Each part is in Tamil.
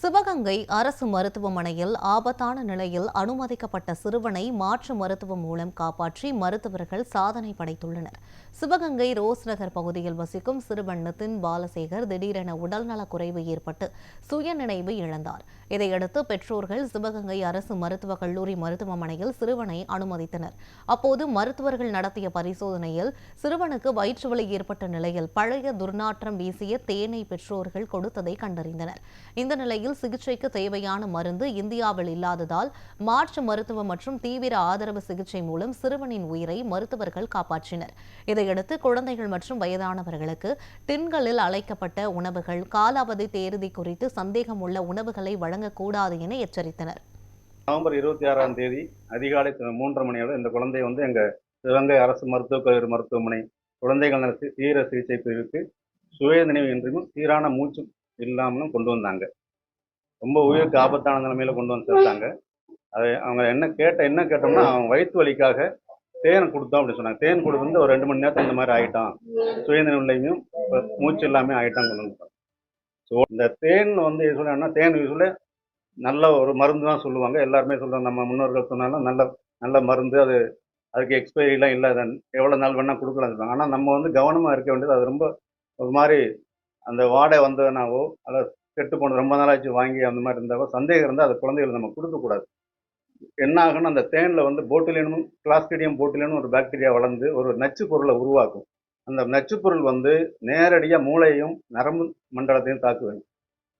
சிவகங்கை அரசு மருத்துவமனையில் ஆபத்தான நிலையில் அனுமதிக்கப்பட்ட சிறுவனை மாற்று மருத்துவம் மூலம் காப்பாற்றி மருத்துவர்கள் சாதனை படைத்துள்ளனர். சிவகங்கை ரோஸ் நகர் பகுதியில் வசிக்கும் சிறுவன் நிதின் பாலசேகர் திடீரென உடல்நலக் குறைவு ஏற்பட்டு சுயநினைவு இழந்தார். இதையடுத்து பெற்றோர்கள் சிவகங்கை அரசு மருத்துவக் கல்லூரி மருத்துவமனையில் சிறுவனை அனுமதித்தனர். அப்போது மருத்துவர்கள் நடத்திய பரிசோதனையில் சிறுவனுக்கு வயிற்றுவலி ஏற்பட்ட நிலையில் பழைய துர்நாற்றம் வீசிய தேனை பெற்றோர்கள் கொடுத்ததை கண்டறிந்தனர். இந்த நிலையில் சிகிச்சைக்கு தேவையான மருந்து இந்தியாவில் இல்லாததால் மாற்று மருத்துவ மற்றும் தீவிர ஆதரவு சிகிச்சை மூலம் சிறுவனின் உயிரை மருத்துவர்கள் காப்பாற்றினர். இதையடுத்து குழந்தைகள் மற்றும் வயதானவர்களுக்கு டின்களில் அழைக்கப்பட்ட உணவுகள் காலாவதி தேதி குறித்து சந்தேகம் உள்ள உணவுகளை வழங்கக்கூடாது என எச்சரித்தனர். நவம்பர் இருபத்தி ஆறாம் தேதி அதிகாலை மூன்றரை மணியோடு இந்த குழந்தை வந்து எங்கள் சிவகங்கை அரசு மருத்துவக் கல்லூரி மருத்துவமனை குழந்தைகள் நல சி- தீவிர சிகிச்சை பிரிவுக்கு சுய நினைவு என்றும் சீரான மூச்சு இல்லாமலும் கொண்டு வந்தாங்க. ரொம்ப உயிருக்கு ஆபத்தான நிலைமையில கொண்டு வந்து சேர்த்தாங்க. அது அவங்க என்ன கேட்ட என்ன கேட்டோம்னா அவங்க வயிற்று வலிக்காக தேன் கொடுத்தோம் அப்படின்னு சொன்னாங்க. தேன் கொடுத்து ஒரு ரெண்டு மணி நேரத்தில் இந்த மாதிரி ஆயிட்டான். சுயநிலையும் மூச்சு இல்லாமல் ஆயிட்டான் கொண்டு வந்துட்டாங்க ஸோ இந்த தேன் வந்து சொல்லணும்னா தேன் யூஸ்வலாக நல்ல ஒரு மருந்து தான் சொல்லுவாங்க. எல்லாருமே சொல்றாங்க நம்ம முன்னோர்கள் சொன்னாலும் நல்ல நல்ல மருந்து அது அதுக்கு எக்ஸ்பைரிலாம் இல்லை அது எவ்வளோ நாள் வேணால் கொடுக்கலாம் சொல்லுவாங்க. ஆனால் நம்ம வந்து கவனமாக இருக்க வேண்டியது அது ரொம்ப ஒரு மாதிரி அந்த வாடை வந்ததுனாவோ அல்லது கெட்டு போன ரொம்ப நாளாச்சு வாங்கி அந்த மாதிரி இருந்தாவோ சந்தேகம் இருந்தால் அது குழந்தைகளுக்கு நம்ம கொடுக்கக்கூடாது என்ன ஆகும்னா அந்த தேனில் வந்து போட்டிலேனும் கிளாஸ்டிடியம் போட்டிலேனும் ஒரு பாக்டீரியா வளர்ந்து ஒரு நச்சு பொருளை உருவாக்கும். அந்த நச்சு பொருள் வந்து நேரடியாக மூளையையும் நரம்பு மண்டலத்தையும் தாக்குவேன்.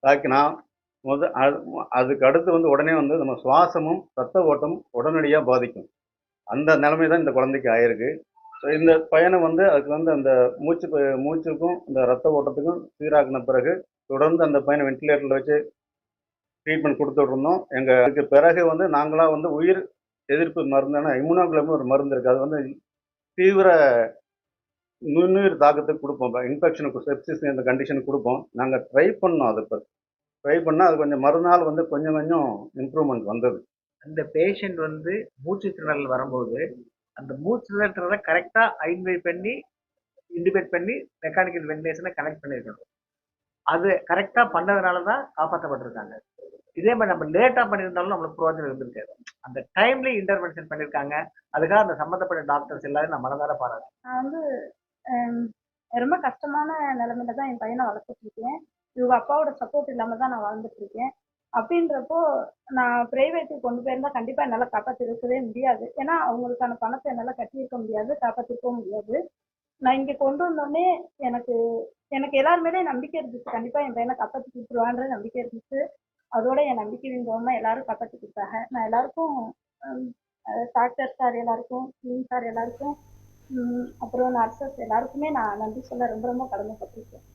தாக்கினா முத அது- அதுக்கு அடுத்து வந்து உடனே வந்து நம்ம சுவாசமும் ரத்த ஓட்டமும் உடனடியாக பாதிக்கும். அந்த நிலைமை தான் இந்த குழந்தைக்கு ஆயிருக்கு. இந்த பயணம் வந்து அதுக்கு வந்து அந்த மூச்சு மூச்சுக்கும் இந்த ரத்த ஓட்டத்துக்கும் சீராக்கின பிறகு தொடர்ந்து அந்த பையனை வென்டிலேட்டரில் வச்சு ட்ரீட்மெண்ட் கொடுத்துட்டு இருந்தோம். எங்கள் அதுக்கு பிறகு வந்து நாங்களாம் வந்து உயிர் எதிர்ப்பு மருந்தான இம்யூனோகுளோபின் ஒரு மருந்து இருக்குது அது வந்து தீவிர நுண்ணுயிர் தாக்கத்துக்கு கொடுப்போம். இன்ஃபெக்ஷனுக்கு செப்சிஸ் இந்த கண்டிஷனுக்கு கொடுப்போம். நாங்கள் ட்ரை பண்ணோம் அதை இப்போ ட்ரை பண்ணால் அது கொஞ்சம் மறுநாள் வந்து கொஞ்சம் கொஞ்சம் இம்ப்ரூவ்மெண்ட் வந்தது. அந்த பேஷண்ட் வந்து மூச்சு திணறல் வரும்போது அந்த மூச்சு திணறலை கரெக்டாக ஐடென்டிஃபை பண்ணி இண்டிபேட் பண்ணி மெக்கானிக்கல் வென்டிலேஷனை கனெக்ட் பண்ணியிருக்கணும் அது கரெக்டாக பண்ணதுனால தான் காப்பாற்றப்பட்டிருக்காங்க இதே மாதிரி நம்ம லேட்டாக பண்ணியிருந்தாலும் நம்மளுக்கு ப்ரோஜனம் இருந்திருக்காது. அந்த டைம்லி இன்டர்வென்ஷன் பண்ணியிருக்காங்க அதுக்காக அந்த சம்மந்தப்பட்ட டாக்டர்ஸ் எல்லாரும் நான் மனதார பாராட்டு நான் வந்து ரொம்ப கஷ்டமான நிலைமையில தான் என் பையனை வளர்த்துட்டு இருக்கேன். இவங்க அப்பாவோட சப்போர்ட் இல்லாமல் தான் நான் வாழ்ந்துட்டு இருக்கேன். அப்படின்றப்போ நான் பிரைவேட்டுக்கு கொண்டு போயிருந்தா கண்டிப்பா என்னால காப்பாத்திருக்கவே முடியாது. ஏன்னா அவங்களுக்கான பணத்தை என்னால கட்டியிருக்க முடியாது காப்பாத்திருக்கவும் முடியாது. நான் இங்க கொண்டு வந்தோடனே எனக்கு எனக்கு எல்லார் நம்பிக்கை இருந்துச்சு. கண்டிப்பா என் பையனை காப்பாத்தி கொடுத்துருவான்ற நம்பிக்கை இருந்துச்சு. அதோட என் நம்பிக்கை மூலமா எல்லாரும் காப்பாத்தி கொடுத்தாங்க. நான் எல்லாருக்கும் டாக்டர் சார் எல்லாருக்கும் கிளீன் சார் எல்லாருக்கும் அப்புறம் நர்சஸ் எல்லாருக்குமே நான் நன்றி சொல்ல ரொம்ப ரொம்ப கடமைப்பட்டிருக்கேன்.